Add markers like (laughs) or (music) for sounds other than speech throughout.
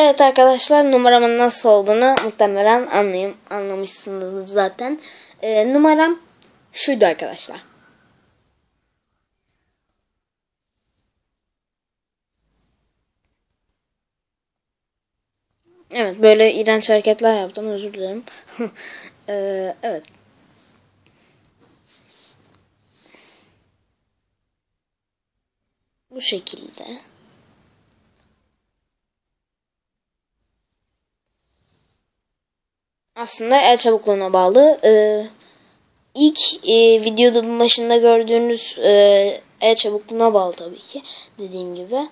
Evet arkadaşlar numaramın nasıl olduğunu muhtemelen anlayayım, anlamışsınızdır zaten. Ee, numaram şuydu arkadaşlar. Evet böyle iğrenç hareketler yaptım özür dilerim. (laughs) Ee, evet. Bu şekilde. Aslında el çabukluğuna bağlı. Ee, ilk e, videonun başında gördüğünüz e, el çabukluğuna bağlı tabii ki. Dediğim gibi.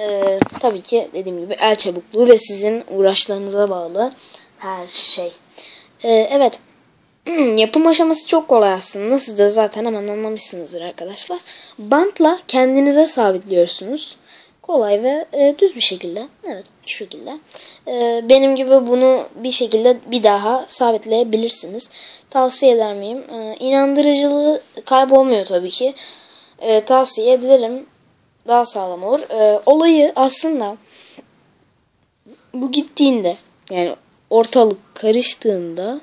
Ee, tabii ki dediğim gibi el çabukluğu ve sizin uğraşlarınıza bağlı her şey. Ee, evet. (clears throat) Yapım aşaması çok kolay aslında. Siz de zaten hemen anlamışsınızdır arkadaşlar. Bantla kendinize sabitliyorsunuz. Kolay ve e, düz bir şekilde. Evet şu şekilde. E, benim gibi bunu bir şekilde bir daha sabitleyebilirsiniz. Tavsiye eder miyim? E, inandırıcılığı kaybolmuyor tabii ki. E, tavsiye ederim. Daha sağlam olur. E, olayı aslında bu gittiğinde yani ortalık karıştığında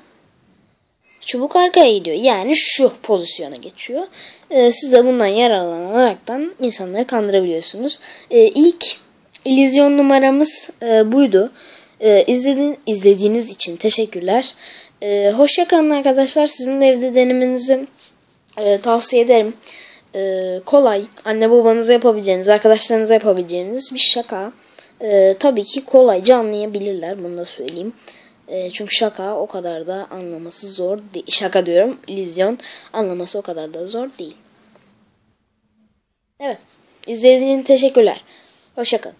çubuk arkaya gidiyor. Yani şu pozisyona geçiyor. Ee, siz de bundan yararlanaraktan insanları kandırabiliyorsunuz. Ee, ilk illüzyon numaramız e, buydu. Ee, izlediğin, izlediğiniz için teşekkürler. Ee, hoşça arkadaşlar. Sizin de evde denemenizi e, tavsiye ederim. Ee, kolay. Anne babanıza yapabileceğiniz, arkadaşlarınıza yapabileceğiniz bir şaka. Ee, tabii ki kolayca anlayabilirler. Bunu da söyleyeyim. E, çünkü şaka o kadar da anlaması zor değil. Şaka diyorum. İllüzyon anlaması o kadar da zor değil. Evet. İzlediğiniz için teşekkürler. Hoşçakalın.